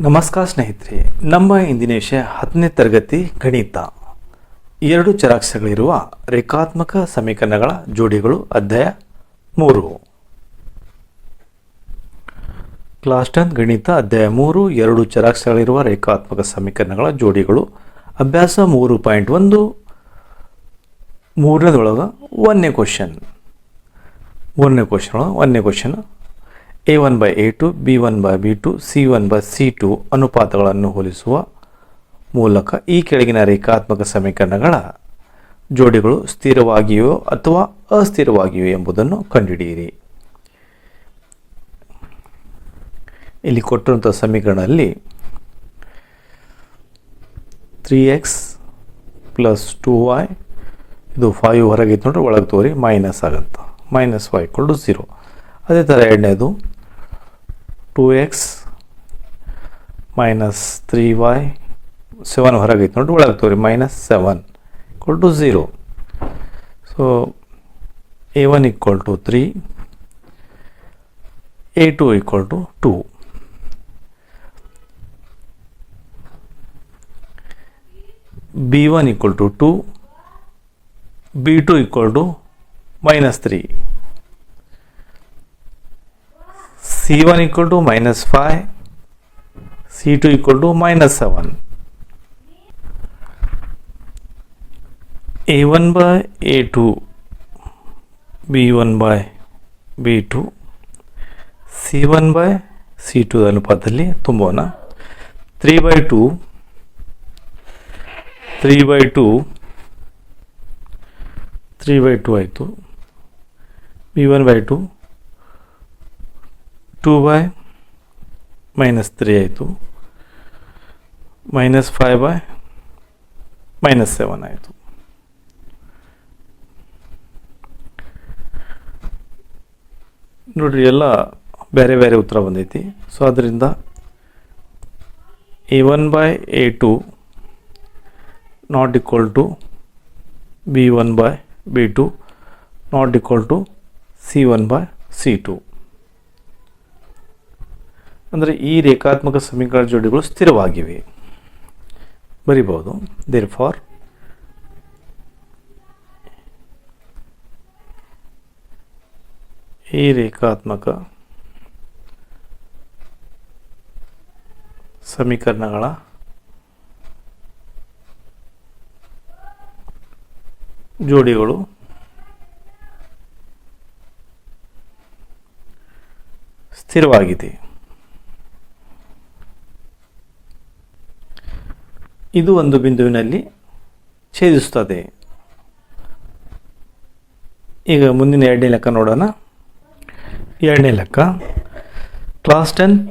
ನಮಸ್ಕಾರ ಸ್ನೇಹಿತರೆ, ನಮ್ಮ ಇಂದಿನ ವಿಷಯ ಹತ್ತನೇ ತರಗತಿ ಗಣಿತ. ಎರಡು ಚರಾಕ್ಷರಗಳಿರುವ ರೇಖಾತ್ಮಕ ಸಮೀಕರಣಗಳ ಜೋಡಿಗಳು ಅಧ್ಯಾಯ ಮೂರು. ಕ್ಲಾಸ್ ಟೆನ್ ಗಣಿತ ಅಧ್ಯಾಯ ಮೂರು, ಎರಡು ಚರಾಕ್ಷರಗಳಿರುವ ರೇಖಾತ್ಮಕ ಸಮೀಕರಣಗಳ ಜೋಡಿಗಳು. ಅಭ್ಯಾಸ ಮೂರು ಪಾಯಿಂಟ್ ಒಂದು, ಮೂರನೇದೊಳಗೆ ಒಂದನೇ ಕ್ವಶನ್ ಮೂರನೇ ಕ್ವಶನ್ ಒಳಗೆ ಒಂದನೇ question A one by A two B one by B two C one by C two ಅನುಪಾತಗಳನ್ನು ಹೋಲಿಸುವ ಮೂಲಕ ಈ ಕೆಳಗಿನ ರೇಖಾತ್ಮಕ ಸಮೀಕರಣಗಳ ಜೋಡಿಗಳು ಸ್ಥಿರವಾಗಿಯೋ ಅಥವಾ ಅಸ್ಥಿರವಾಗಿಯೋ ಎಂಬುದನ್ನು ಕಂಡುಹಿಡಿಯಿರಿ. ಇಲ್ಲಿ ಕೊಟ್ಟಿರುವಂಥ ಸಮೀಕರಣದಲ್ಲಿ three X plus two Y ಇದು ಫೈವ್ ಹೊರಗಿತ್ತು ನೋಡ್ರಿ, ಒಳಗೆ ತೋರಿ ಮೈನಸ್ ಆಗುತ್ತೆ. ಮೈನಸ್ ವೈ ಕೊಡು ಝೀರೋ ಅದೇ ಥರ ಎರಡನೇದು two X minus three Y seven ಹೊರಗೈತೆ ನೋಡ್ರಿ ಒಳಗೆ ತೋರಿ minus seven equal to zero so A one equal to three A two equal to two B one equal to two B two equal to minus three C one equal to minus five C two equal to minus seven A one by A two B one by B two C one by C two ಅನುಪಾತದಲ್ಲಿ ತುಂಬೋಣ. Three by two three by two three by two ಆಯಿತು. B one by two two by minus three ಆಯಿತು minus five by minus seven ಆಯಿತು ನೋಡಿರಿ, ಎಲ್ಲ ಬೇರೆ ಬೇರೆ ಉತ್ತರ ಬಂದೈತಿ. ಸೊ ಅದರಿಂದ A one by A two not equal to B one by B two not equal to C one by C two ಅಂದರೆ ಈ ರೇಖಾತ್ಮಕ ಸಮೀಕರಣ ಜೋಡಿಗಳು ಸ್ಥಿರವಾಗಿವೆ. ಬರಿಬೋದು ದೇರ್ ಫಾರ್ ಈ ರೇಖಾತ್ಮಕ ಸಮೀಕರಣಗಳ ಜೋಡಿಗಳು ಸ್ಥಿರವಾಗಿದೆ. ಇದು ಒಂದು ಬಿಂದುವಿನಲ್ಲಿ ಛೇದಿಸುತ್ತದೆ. ಈಗ ಮುಂದಿನ ಎರಡನೇ ಲೆಕ್ಕ ನೋಡೋಣ. ಎರಡನೇ ಲೆಕ್ಕ. ಕ್ಲಾಸ್ ಟೆನ್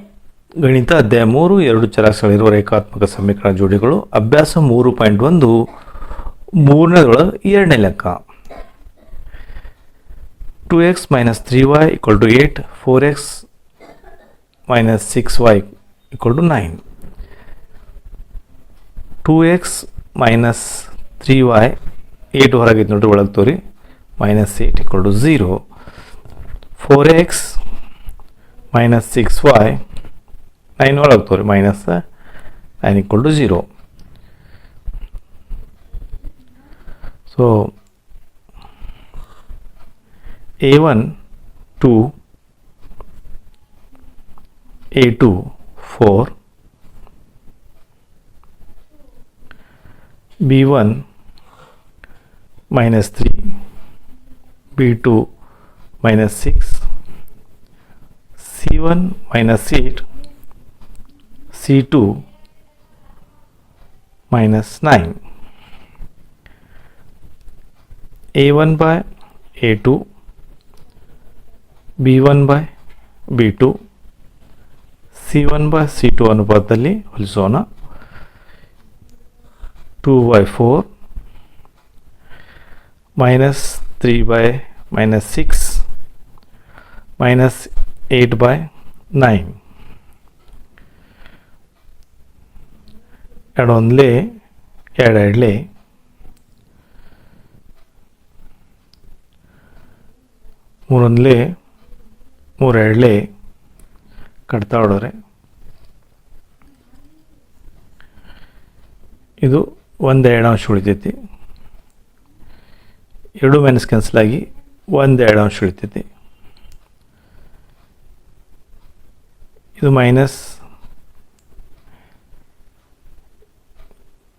ಗಣಿತ ಅಧ್ಯಾಯ ಮೂರು, ಎರಡು ಚರಾಕ್ಷರಗಳಿರುವ ರೇಖಾತ್ಮಕ ಸಮೀಕರಣ ಜೋಡಿಗಳು, ಅಭ್ಯಾಸ ಮೂರು ಪಾಯಿಂಟ್ ಒಂದು, ಮೂರನೇದೊಳಗೆ ಎರಡನೇ ಲೆಕ್ಕ. Two X minus three Y equal to eight four X minus six Y equal to nine two X minus three Y eight ಹೊರಗಿದ್ದು ನೋಡ್ರಿ ಒಳಗೆ ತೋರಿ minus eight equal to zero four X minus six Y nine ಒಳಗೆ ತೋರಿ minus nine equal to zero so A one two A two four B one minus three B two minus six C one minus eight C two minus nine A one by A two B one 2 by 4 minus 3 by minus 6 minus 8 by 9 ಎರಡು ಒಂದ್ಲೆ ಎರಡು ಎರಡ್ಲೆ ಮೂರೊಂದ್ಲೆ, ಮೂರೆರಡ್ಲೆ ಕಟ್ತಾ ಹೊಡೋರೆ. ಇದು ಒಂದು ಎರಡು ಅಂಶ ಉಳಿತೈತಿ. ಎರಡು minus cancel ಆಗಿ ಒಂದು ಎರಡು ಅಂಶ ಉಳಿತೈತಿ. ಇದು ಮೈನಸ್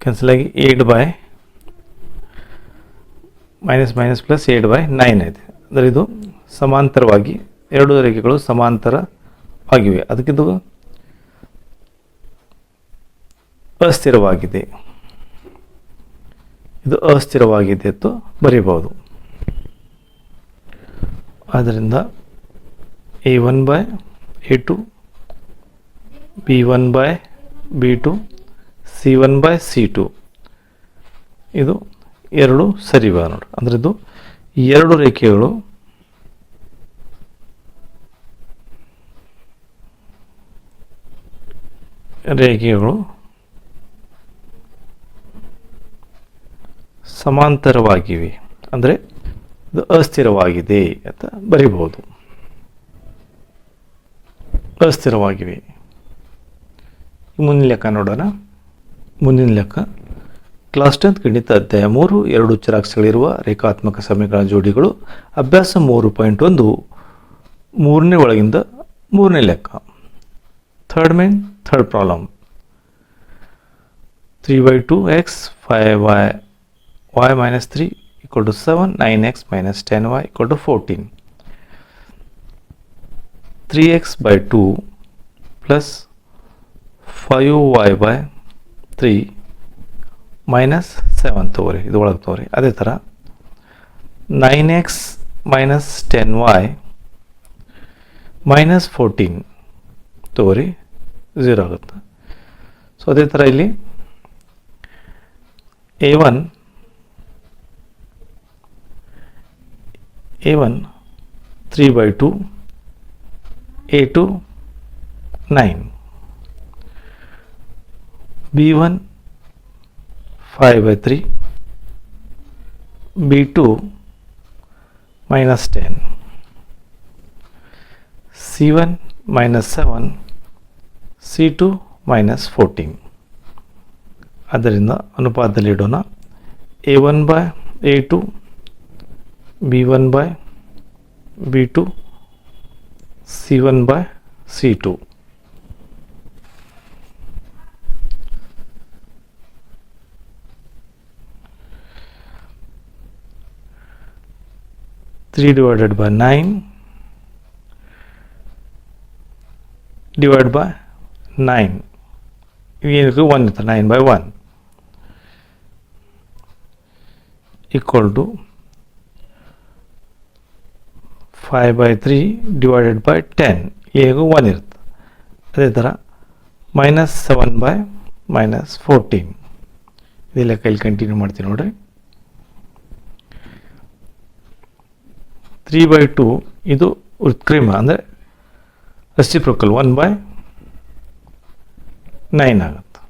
ಕ್ಯಾನ್ಸಲ್ ಆಗಿ eight by minus minus plus eight by nine ಐತೆ. ಅಂದರೆ ಇದು ಸಮಾಂತರವಾಗಿ ಎರಡು ರೇಖೆಗಳು ಸಮಾಂತರವಾಗಿವೆ ಅದಕ್ಕಿದು ಅಸ್ಥಿರವಾಗಿದೆ. ಇದು ಅಸ್ಥಿರವಾಗಿದೆ ಅಂತ ಬರೀಬಹುದು. ಆದ್ದರಿಂದ A one by A two B one by B two C one by C two ಇದು ಎರಡು ಸರಿವಾ ನೋಡಿ. ಅಂದರೆ ಇದು ಎರಡು ರೇಖೆಗಳು ರೇಖೆಗಳು ಸಮಾಂತರವಾಗಿವೆ. ಅಂದರೆ ಇದು ಅಸ್ಥಿರವಾಗಿದೆ ಅಂತ ಬರಿಬಹುದು. ಅಸ್ಥಿರವಾಗಿವೆ. ಮುಂದಿನ ಲೆಕ್ಕ ನೋಡೋಣ. ಮುಂದಿನ ಲೆಕ್ಕ. ಕ್ಲಾಸ್ ಟೆಂತ್ ಗಣಿತ ಅಧ್ಯಾಯ ಮೂರು, ಎರಡು ಚರಾಕ್ಷಗಳಿರುವ ರೇಖಾತ್ಮಕ ಸಮೀಕರಣ ಜೋಡಿಗಳು. ಅಭ್ಯಾಸ ಮೂರು ಪಾಯಿಂಟ್ ಒಂದು, ಮೂರನೇ ಒಳಗಿಂದ ಮೂರನೇ ಲೆಕ್ಕ. Third main third problem three by two X five Y y minus 3 equal to 7, 9x minus 10y equal to 14. 3x by 2 plus 5y by 3 minus seven ತೊಗೊರಿ ಇದು ಒಳಗೆ ತೊಗೊರಿ ಅದೇ ಥರ nine X minus ten Y minus fourteen ತೊಗೊರಿ zero ಆಗುತ್ತೆ so ಅದೇ ಥರ ಇಲ್ಲಿ A one A one three by two A two nine B one five by three B two minus ten C one minus seven C two minus fourteen ಅದರಿಂದ ಅನುಪಾತದಲ್ಲಿ ಇಡೋಣ. A one by A two B one by B two C one by C two three divided by nine divide by nine ಏನಕ್ಕೆ one ಇರ್ತದೆ nine by one equal to five by three divided by ten ಹೇಗೂ one ಇರುತ್ತೆ. ಅದೇ ಥರ minus seven by minus fourteen ಇದೆಲ್ಲ ಕೈಲಿ continue ಮಾಡ್ತೀನಿ ನೋಡ್ರಿ. ತ್ರೀ ಬೈ ಟು ಇದು ಉತ್ಕ್ರಿಮ ಅಂದರೆ ರೆಸಿಪ್ರೋಕಲ್ ಒನ್ ಬೈ ನೈನ್ ಆಗುತ್ತೆ.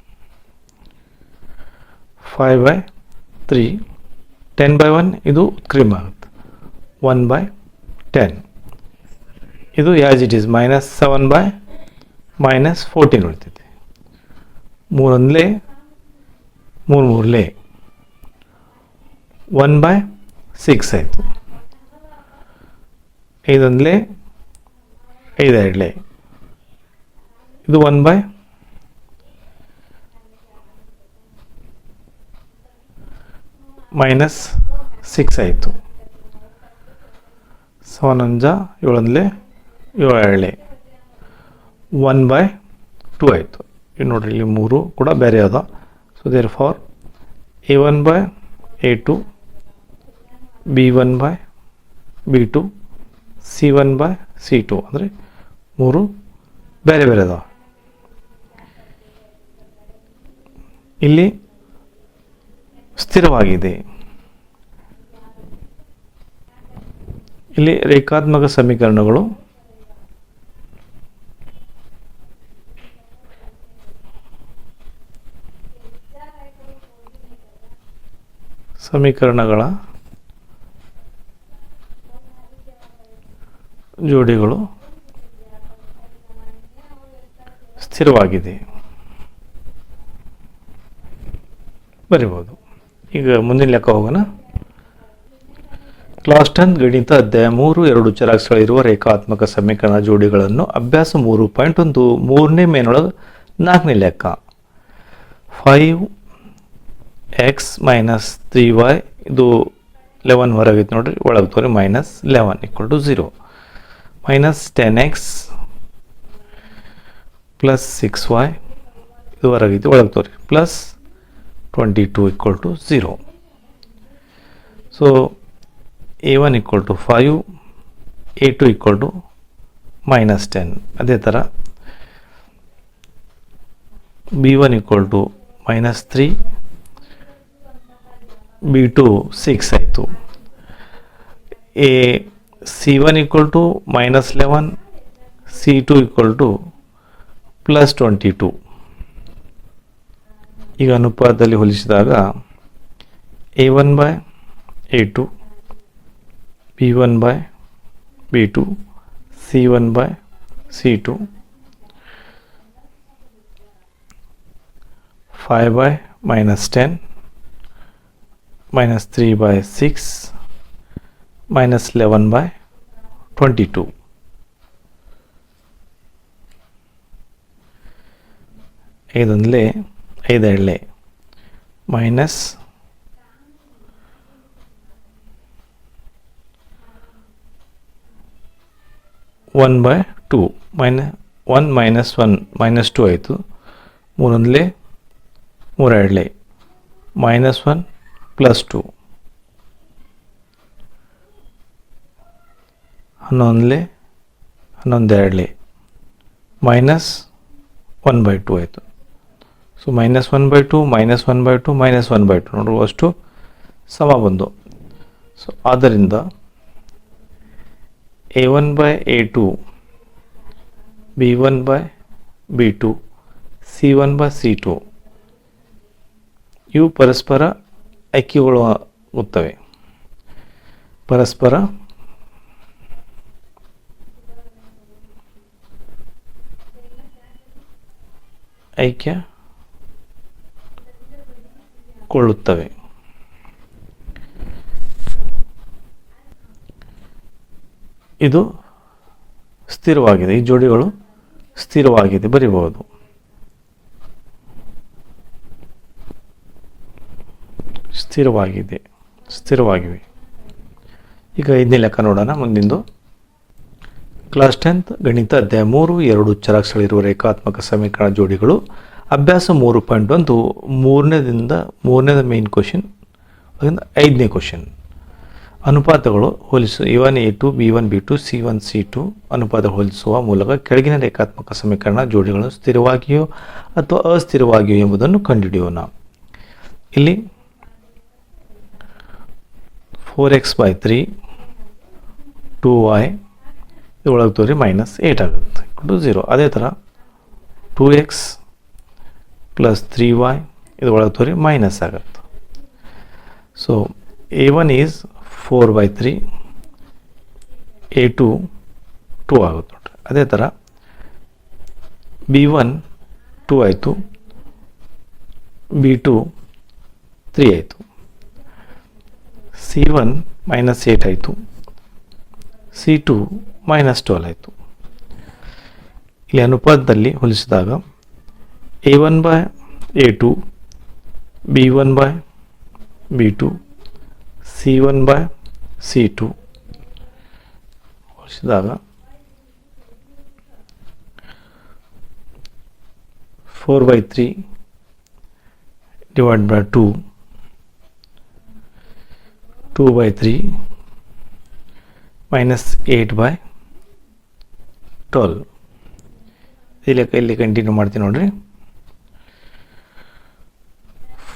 Five by three ten by one ಇದು ಉತ್ಕ್ರಿಮ ಆಗುತ್ತೆ. ಒನ್ ಬೈ ಟೆನ್ ಇದು as it is minus seven by minus fourteen ಉಳಿತೈತಿ. ಮೂರೊಂದಲೇ, ಮೂರು ಮೂರಲೇ ಒನ್ ಬೈ ಸಿಕ್ಸ್ ಆಯಿತು. ಐದೊಂದಲೇ, ಐದೆರಡಲೇ. ಇದು ಒನ್ ಬೈ ಮೈನಸ್ ಸಿಕ್ಸ್ ಆಯಿತು. ಸವನಂಜ ಏಳೊಂದಲೇ ಏಳು ಒನ್ ಬೈ ಟು ಆಯಿತು. ಇಲ್ಲಿ ನೋಡ್ರಿ, ಇಲ್ಲಿ ಮೂರು ಕೂಡ ಬೇರೆ ಅದ. So therefore a one by a two b one by b two c one by c two ಅಂದರೆ ಮೂರು ಬೇರೆ ಬೇರೆ ಅದಾವ. ಇಲ್ಲಿ ಸ್ಥಿರವಾಗಿದೆ. ಇಲ್ಲಿ ರೇಖಾತ್ಮಕ ಸಮೀಕರಣಗಳು. ಸಮೀಕರಣಗಳ ಜೋಡಿಗಳು ಸ್ಥಿರವಾಗಿದೆ. ಬರಿಬೋದು. ಈಗ ಮುಂದಿನ ಲೆಕ್ಕ ಹೋಗೋಣ. ಕ್ಲಾಸ್ ಟೆನ್ ಗಣಿತ ಅಧ್ಯಾಯ ಮೂರು, ಎರಡು ಚರಾಕ್ಸ್ಗಳಿರುವ ರೇಖಾತ್ಮಕ ಸಮೀಕರಣ ಜೋಡಿಗಳನ್ನು ಅಭ್ಯಾಸ ಮೂರು ಪಾಯಿಂಟ್ ಒಂದು, ಮೂರನೇ ಮೇನೊಳಗೆ ನಾಲ್ಕನೇ ಲೆಕ್ಕ. Five x minus three y ಇದು ಲೆವೆನ್ ಹೊರಗೈತೆ ನೋಡ್ರಿ, ಒಳಗೆ ತೋರಿ minus eleven equal to zero minus ten x plus six y ಇದು ಹೊರಗೈತೆ ಒಳಗೆ ತೋರಿ plus twenty two equal to zero so a one equal to five a two equal to minus ten ಅದೇ ಥರ b one equal to minus three b two six ಆಯಿತು. A c one equal to minus eleven c two equal two plus twenty two ಈಗ ಅನುಪಾತದಲ್ಲಿ ಹೋಲಿಸಿದಾಗ a one by a two b one by b two c one by c two five by minus ten minus three by six minus eleven by twenty two ಐದೊಂದಲೇ ಐದೆರಡಲೆ minus one by two minus one minus one minus two ಆಯಿತು. ಮೂರೊಂದಲೇ ಮೂರೆರಡಲೆ. Minus one plus two ಹನ್ನೊಂದಲೇ ಹನ್ನೊಂದೆರಡಲೇ. Minus one by two ಆಯಿತು. So minus one by two minus one by two minus one by two ನೋಡುವಷ್ಟು ಸಮ ಬಂದು. So ಆದ್ದರಿಂದ a one by a two b one by b two c one by c two ಇವು ಪರಸ್ಪರ ಐಕ್ಯಗೊಳ್ಳುತ್ತವೆ. ಪರಸ್ಪರ ಐಕ್ಯಗೊಳ್ಳುತ್ತವೆ. ಇದು ಸ್ಥಿರವಾಗಿದೆ. ಈ ಜೋಡಿಗಳು ಸ್ಥಿರವಾಗಿದೆ. ಬರಿಬಹುದು. ಸ್ಥಿರವಾಗಿದೆ. ಸ್ಥಿರವಾಗಿವೆ. ಈಗ ಐದನೇ ಲೆಕ್ಕ ನೋಡೋಣ. ಮುಂದಿಂದು ಕ್ಲಾಸ್ ಟೆಂತ್, ಗಣಿತ ಅಧ್ಯಾಯ ಮೂರು, ಎರಡು ಚರಾಕ್ಷರಗಳಿರುವ ರೇಖಾತ್ಮಕ ಸಮೀಕರಣ ಜೋಡಿಗಳು. ಅಭ್ಯಾಸ ಮೂರು ಪಾಯಿಂಟ್ ಒಂದು, ಮೂರನೇದಿಂದ, ಮೂರನೇದ ಮೇನ್ ಕ್ವಶನ್ ಅದರಿಂದ ಐದನೇ ಕ್ವಶನ್ ಅನುಪಾತಗಳು ಹೋಲಿಸು a one a two b one b two c one c two ಅನುಪಾತ ಹೋಲಿಸುವ ಮೂಲಕ ಕೆಳಗಿನ ರೇಖಾತ್ಮಕ ಸಮೀಕರಣ ಜೋಡಿಗಳು ಸ್ಥಿರವಾಗಿಯೋ ಅಥವಾ ಅಸ್ಥಿರವಾಗಿಯೋ ಎಂಬುದನ್ನು ಕಂಡುಹಿಡಿಯೋಣ. ಇಲ್ಲಿ four x by three two y ಇದೊಳಗೆ ತೋರಿ ಮೈನಸ್ ಏಯ್ಟ್ ಆಗುತ್ತೆ ಟು ಝೀರೋ ಅದೇ ಥರ two x plus three y ಇದೊಳಗೆ ತೋರಿ ಮೈನಸ್ ಆಗುತ್ತೆ. So a one is four by three a two two ಆಗುತ್ತೆ ನೋಡ್ರಿ ಅದೇ ಥರ ಬಿ ಒನ್ ಟೂ ಆಯಿತು ಬಿ ಟು ತ್ರೀ ಆಯಿತು ಸಿ ಒನ್ ಮೈನಸ್ ಏಟ್ ಆಯಿತು ಸಿ ಟು ಮೈನಸ್ ಟ್ವೆಲ್ ಆಯಿತು ಇಲ್ಲಿ ಅನುಪಾತದಲ್ಲಿ ಹೋಲಿಸಿದಾಗ a one by a two b one by b two c one by c two ಹೋಲಿಸಿದಾಗ four by three divide by two two by three minus eight by twelve ಇಲ್ಲಿ ಇಲ್ಲಿ continue ಮಾಡ್ತೀನಿ ನೋಡ್ರಿ.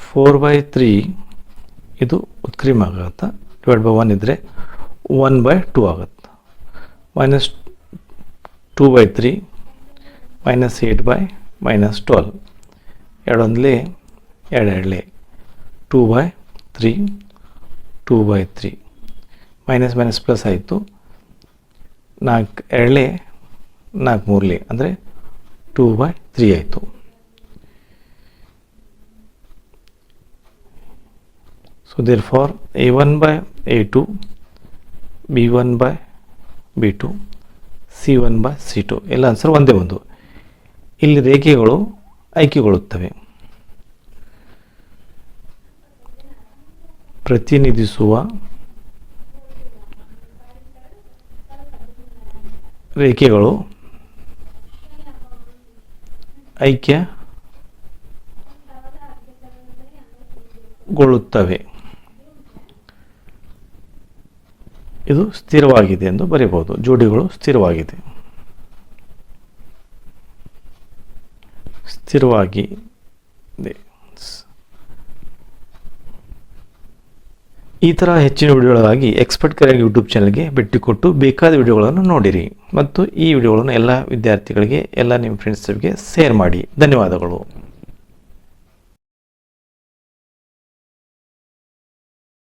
Four by three ಇದು ಉತ್ಕ್ರೀಮ್ ಆಗುತ್ತೆ? Divide by one ಇದ್ದರೆ one by two ಆಗುತ್ತೆ. Minus two by three minus eight by minus twelve ಎರಡೊಂದಲೇ ಎರಡು ಎರಡಲೇ. Two by three two by three minus minus plus ಆಯಿತು. ನಾಲ್ಕು ಎರಡಲೇ, ನಾಲ್ಕು ಮೂರಲೇ. ಅಂದರೆ ಟೂ ಬೈ ತ್ರೀ ಆಯಿತು. So therefore a one by a two b one by b two c one by c two ಎಲ್ಲ answer ಒಂದೇ ಒಂದು. ಇಲ್ಲಿ ರೇಖೆಗಳು ಆಯ್ಕೆಗೊಳ್ಳುತ್ತವೆ ಪ್ರತಿನಿಧಿಸುವ ರೇಖೆಗಳು ಐಕ್ಯಗೊಳ್ಳುತ್ತವೆ. ಇದು ಸ್ಥಿರವಾಗಿದೆ ಎಂದು ಬರೆಯಬಹುದು ಜೋಡಿಗಳು ಸ್ಥಿರವಾಗಿದೆ. ಸ್ಥಿರವಾಗಿ. ಈ ಥರ ಹೆಚ್ಚಿನ ವಿಡಿಯೋಗಳಿಗಾಗಿ ಎಕ್ಸ್ಪರ್ಟ್ ಕರೆಯಾಗಿ ಯೂಟ್ಯೂಬ್ ಚಾನಲ್ಗೆ ಭೇಟಿ ಕೊಟ್ಟು ಬೇಕಾದ ವಿಡಿಯೋಗಳನ್ನು ನೋಡಿರಿ ಮತ್ತು ಈ ವಿಡಿಯೋಗಳನ್ನು ಎಲ್ಲ ವಿದ್ಯಾರ್ಥಿಗಳಿಗೆ, ಎಲ್ಲ ನಿಮ್ಮ ಫ್ರೆಂಡ್ಸ್ಗೆ ಶೇರ್ ಮಾಡಿ. ಧನ್ಯವಾದಗಳು.